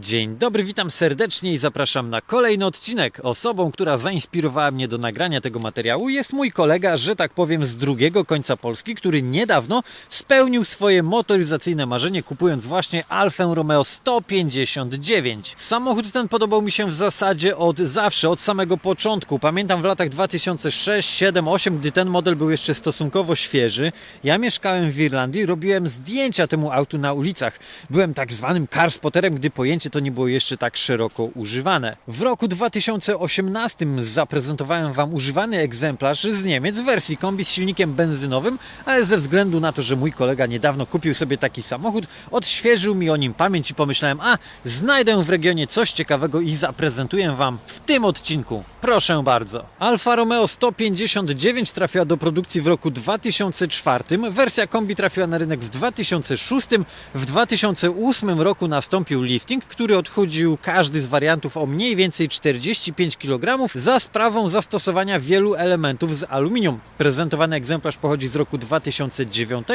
Dzień dobry, witam serdecznie i zapraszam na kolejny odcinek. Osobą, która zainspirowała mnie do nagrania tego materiału jest mój kolega, że tak powiem, z drugiego końca Polski, który niedawno spełnił swoje motoryzacyjne marzenie, kupując właśnie Alfę Romeo 159. Samochód ten podobał mi się w zasadzie od zawsze, od samego początku. Pamiętam w latach 2006, 7, 8, gdy ten model był jeszcze stosunkowo świeży. Ja mieszkałem w Irlandii, robiłem zdjęcia temu autu na ulicach. Byłem tak zwanym car spotterem, gdy pojęcie to nie było jeszcze tak szeroko używane. W roku 2018 zaprezentowałem Wam używany egzemplarz z Niemiec w wersji kombi z silnikiem benzynowym, ale ze względu na to, że mój kolega niedawno kupił sobie taki samochód, odświeżył mi o nim pamięć i pomyślałem, a znajdę w regionie coś ciekawego i zaprezentuję Wam w tym odcinku. Proszę bardzo. Alfa Romeo 159 trafiła do produkcji w roku 2004, wersja kombi trafiła na rynek w 2006, w 2008 roku nastąpił lifting, który odchudził każdy z wariantów o mniej więcej 45 kg za sprawą zastosowania wielu elementów z aluminium. Prezentowany egzemplarz pochodzi z roku 2009,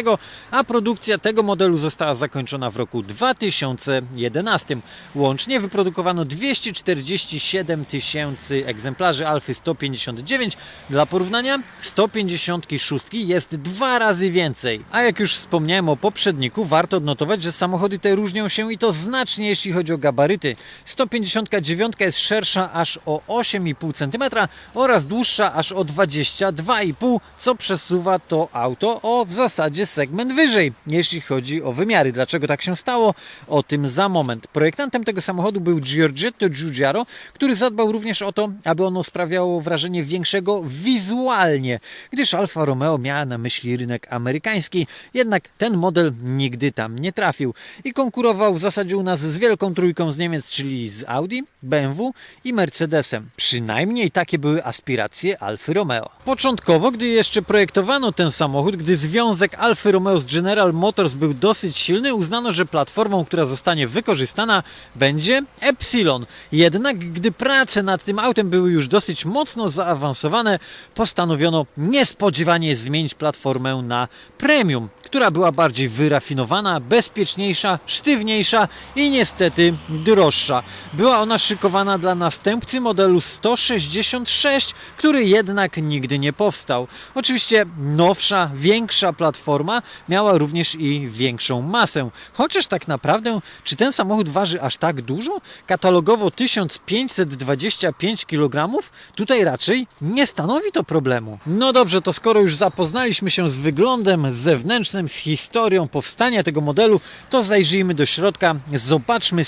a produkcja tego modelu została zakończona w roku 2011. Łącznie wyprodukowano 247 tysięcy egzemplarzy Alfy 159. Dla porównania 156 jest dwa razy więcej. A jak już wspomniałem o poprzedniku, warto odnotować, że samochody te różnią się i to znacznie, jeśli chodzi o gabaryty. 159 jest szersza aż o 8,5 cm oraz dłuższa aż o 22,5 co przesuwa to auto o w zasadzie segment wyżej, jeśli chodzi o wymiary. Dlaczego tak się stało? O tym za moment. Projektantem tego samochodu był Giorgetto Giugiaro, który zadbał również o to, aby ono sprawiało wrażenie większego wizualnie, gdyż Alfa Romeo miała na myśli rynek amerykański, jednak ten model nigdy tam nie trafił i konkurował w zasadzie u nas z wielką trójką z Niemiec, czyli z Audi, BMW i Mercedesem. Przynajmniej takie były aspiracje Alfy Romeo. Początkowo, gdy jeszcze projektowano ten samochód, gdy związek Alfy Romeo z General Motors był dosyć silny, uznano, że platformą, która zostanie wykorzystana będzie Epsilon. Jednak gdy prace nad tym autem były już dosyć mocno zaawansowane, postanowiono niespodziewanie zmienić platformę na premium, która była bardziej wyrafinowana, bezpieczniejsza, sztywniejsza i niestety droższa. Była ona szykowana dla następcy modelu 166, który jednak nigdy nie powstał. Oczywiście nowsza, większa platforma miała również i większą masę. Chociaż tak naprawdę, czy ten samochód waży aż tak dużo? Katalogowo 1525 kg? Tutaj raczej nie stanowi to problemu. No dobrze, to skoro już zapoznaliśmy się z wyglądem zewnętrznym, z historią powstania tego modelu, to zajrzyjmy do środka, zobaczmy,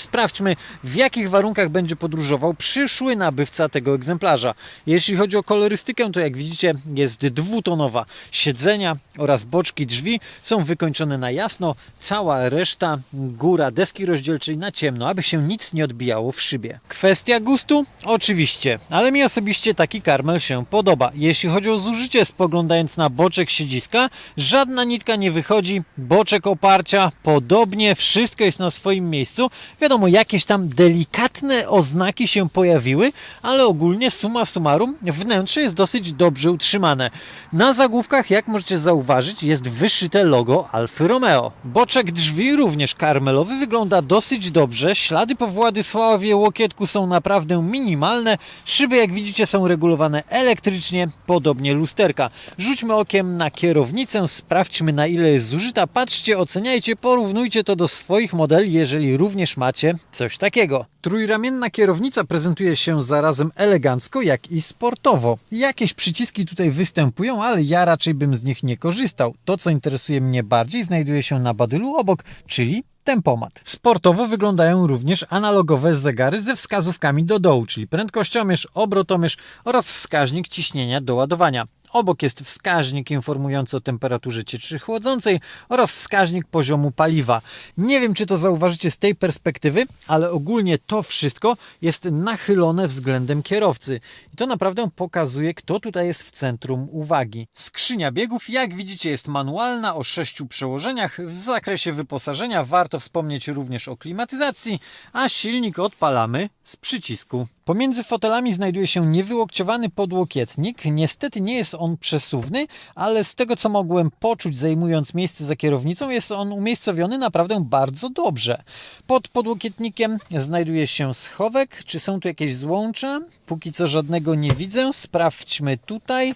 w jakich warunkach będzie podróżował przyszły nabywca tego egzemplarza. Jeśli chodzi o kolorystykę, to jak widzicie jest dwutonowa. Siedzenia oraz boczki drzwi są wykończone na jasno, cała reszta, góra deski rozdzielczej na ciemno, aby się nic nie odbijało w szybie. Kwestia gustu? Oczywiście, ale mi osobiście taki karmel się podoba. Jeśli chodzi o zużycie, spoglądając na boczek siedziska, żadna nitka nie wychodzi, boczek oparcia, podobnie, wszystko jest na swoim miejscu. Wiadomo, jakieś tam delikatne oznaki się pojawiły, ale ogólnie summa summarum wnętrze jest dosyć dobrze utrzymane. Na zagłówkach, jak możecie zauważyć, jest wyszyte logo Alfy Romeo. Boczek drzwi, również karmelowy, wygląda dosyć dobrze. Ślady po Władysławie Łokietku są naprawdę minimalne. Szyby, jak widzicie, są regulowane elektrycznie, podobnie lusterka. Rzućmy okiem na kierownicę, sprawdźmy na ile jest zużyta. Patrzcie, oceniajcie, porównujcie to do swoich modeli, jeżeli również macie coś takiego. Trójramienna kierownica prezentuje się zarazem elegancko, jak i sportowo. Jakieś przyciski tutaj występują, ale ja raczej bym z nich nie korzystał. To, co interesuje mnie bardziej, znajduje się na badylu obok, czyli tempomat. Sportowo wyglądają również analogowe zegary ze wskazówkami do dołu, czyli prędkościomierz, obrotomierz oraz wskaźnik ciśnienia do ładowania. Obok jest wskaźnik informujący o temperaturze cieczy chłodzącej oraz wskaźnik poziomu paliwa. Nie wiem, czy to zauważycie z tej perspektywy, ale ogólnie to wszystko jest nachylone względem kierowcy. I to naprawdę pokazuje, kto tutaj jest w centrum uwagi. Skrzynia biegów, jak widzicie, jest manualna o sześciu przełożeniach. W zakresie wyposażenia warto wspomnieć również o klimatyzacji, a silnik odpalamy z przycisku. Pomiędzy fotelami znajduje się niewyłokciowany podłokietnik. Niestety nie jest on on przesuwny, ale z tego co mogłem poczuć zajmując miejsce za kierownicą, jest on umiejscowiony naprawdę bardzo dobrze. Pod podłokietnikiem znajduje się schowek. Czy są tu jakieś złącza? Póki co żadnego nie widzę. Sprawdźmy tutaj.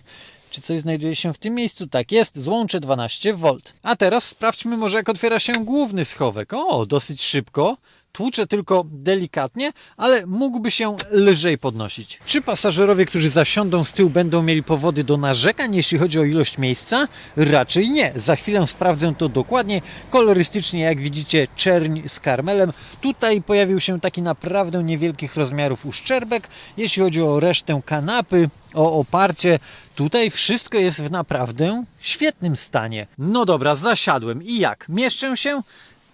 Czy coś znajduje się w tym miejscu? Tak, jest złącze 12V. A teraz sprawdźmy może jak otwiera się główny schowek. O, dosyć szybko. Tłucze tylko delikatnie, ale mógłby się lżej podnosić. Czy pasażerowie, którzy zasiądą z tyłu, będą mieli powody do narzekań, jeśli chodzi o ilość miejsca? Raczej nie. Za chwilę sprawdzę to dokładnie. Kolorystycznie, jak widzicie, czerń z karmelem. Tutaj pojawił się taki naprawdę niewielkich rozmiarów uszczerbek. Jeśli chodzi o resztę kanapy, o oparcie, tutaj wszystko jest w naprawdę świetnym stanie. No dobra, zasiadłem. I jak? Mieszczę się?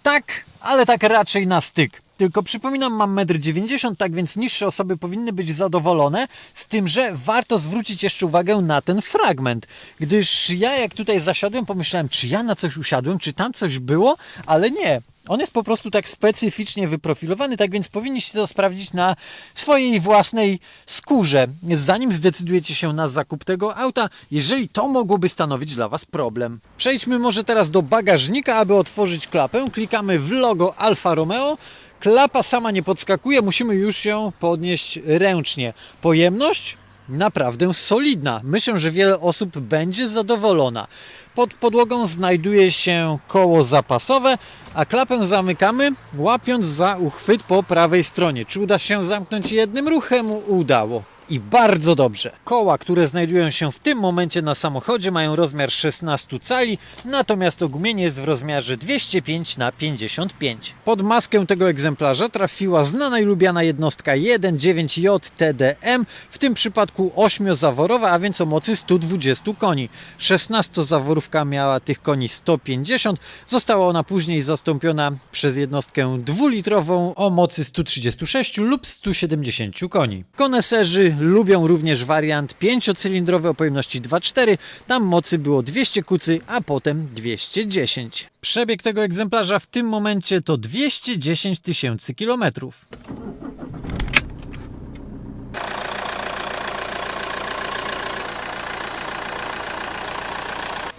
Tak, ale tak raczej na styk. Tylko przypominam, mam 1,90 m, tak więc niższe osoby powinny być zadowolone, z tym, że warto zwrócić jeszcze uwagę na ten fragment, gdyż ja jak tutaj zasiadłem, pomyślałem, czy ja na coś usiadłem, czy tam coś było, ale nie. On jest po prostu tak specyficznie wyprofilowany, tak więc powinniście to sprawdzić na swojej własnej skórze, zanim zdecydujecie się na zakup tego auta, jeżeli to mogłoby stanowić dla Was problem. Przejdźmy może teraz do bagażnika, aby otworzyć klapę. Klikamy w logo Alfa Romeo. Klapa sama nie podskakuje, musimy już ją podnieść ręcznie. Pojemność? Naprawdę solidna. Myślę, że wiele osób będzie zadowolona. Pod podłogą znajduje się koło zapasowe, a klapę zamykamy, łapiąc za uchwyt po prawej stronie. Czy uda się zamknąć jednym ruchem? Udało. I bardzo dobrze. Koła, które znajdują się w tym momencie na samochodzie mają rozmiar 16 cali, natomiast ogumienie jest w rozmiarze 205 na 55. Pod maskę tego egzemplarza trafiła znana i lubiana jednostka 1.9J TDM, w tym przypadku 8-zaworowa, a więc o mocy 120 koni. 16-zaworówka miała tych koni 150, została ona później zastąpiona przez jednostkę dwulitrową o mocy 136 lub 170 koni. Koneserzy lubią również wariant 5-cylindrowy o pojemności 2.4. Tam mocy było 200 kucy, a potem 210. Przebieg tego egzemplarza w tym momencie to 210 tysięcy kilometrów.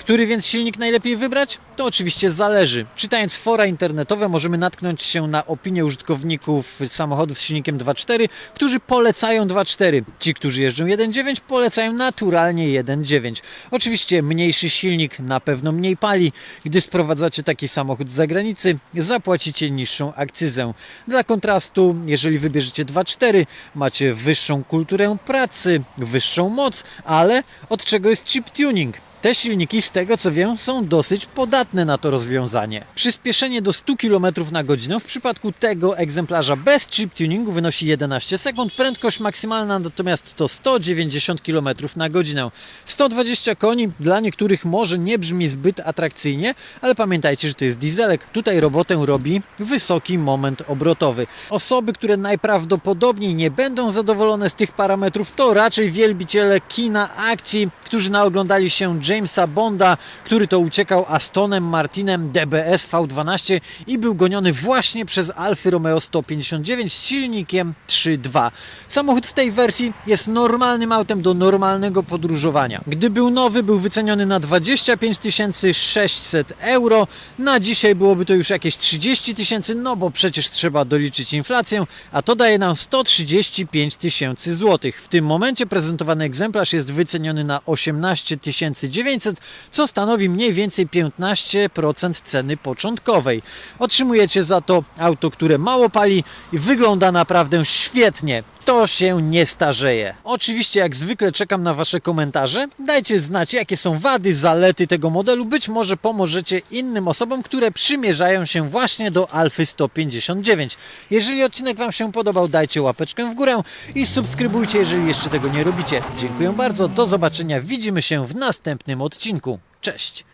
Który więc silnik najlepiej wybrać? To oczywiście zależy. Czytając fora internetowe możemy natknąć się na opinię użytkowników samochodów z silnikiem 2.4, którzy polecają 2.4. Ci, którzy jeżdżą 1.9 polecają naturalnie 1.9. Oczywiście mniejszy silnik na pewno mniej pali. Gdy sprowadzacie taki samochód z zagranicy, zapłacicie niższą akcyzę. Dla kontrastu, jeżeli wybierzecie 2.4, macie wyższą kulturę pracy, wyższą moc, ale od czego jest chip tuning? Te silniki, z tego co wiem, są dosyć podatne na to rozwiązanie. Przyspieszenie do 100 km na godzinę w przypadku tego egzemplarza bez chip tuningu wynosi 11 sekund, prędkość maksymalna natomiast to 190 km na godzinę. 120 koni dla niektórych może nie brzmi zbyt atrakcyjnie, ale pamiętajcie, że to jest dieselek. Tutaj robotę robi wysoki moment obrotowy. Osoby, które najprawdopodobniej nie będą zadowolone z tych parametrów, to raczej wielbiciele kina akcji, którzy naoglądali się Jamesa Bonda, który to uciekał Astonem Martinem DBS V12 i był goniony właśnie przez Alfa Romeo 159 z silnikiem 3.2. Samochód w tej wersji jest normalnym autem do normalnego podróżowania. Gdy był nowy, był wyceniony na 25 600 euro. Na dzisiaj byłoby to już jakieś 30 tysięcy, no bo przecież trzeba doliczyć inflację, a to daje nam 135 tysięcy złotych. W tym momencie prezentowany egzemplarz jest wyceniony na 18 900, co stanowi mniej więcej 15% ceny początkowej. Otrzymujecie za to auto, które mało pali i wygląda naprawdę świetnie to się nie starzeje. Oczywiście, jak zwykle, czekam na Wasze komentarze. Dajcie znać, jakie są wady, zalety tego modelu. Być może pomożecie innym osobom, które przymierzają się właśnie do Alfy 159. Jeżeli odcinek Wam się podobał, dajcie łapeczkę w górę i subskrybujcie, jeżeli jeszcze tego nie robicie. Dziękuję bardzo, do zobaczenia. Widzimy się w następnym odcinku. Cześć!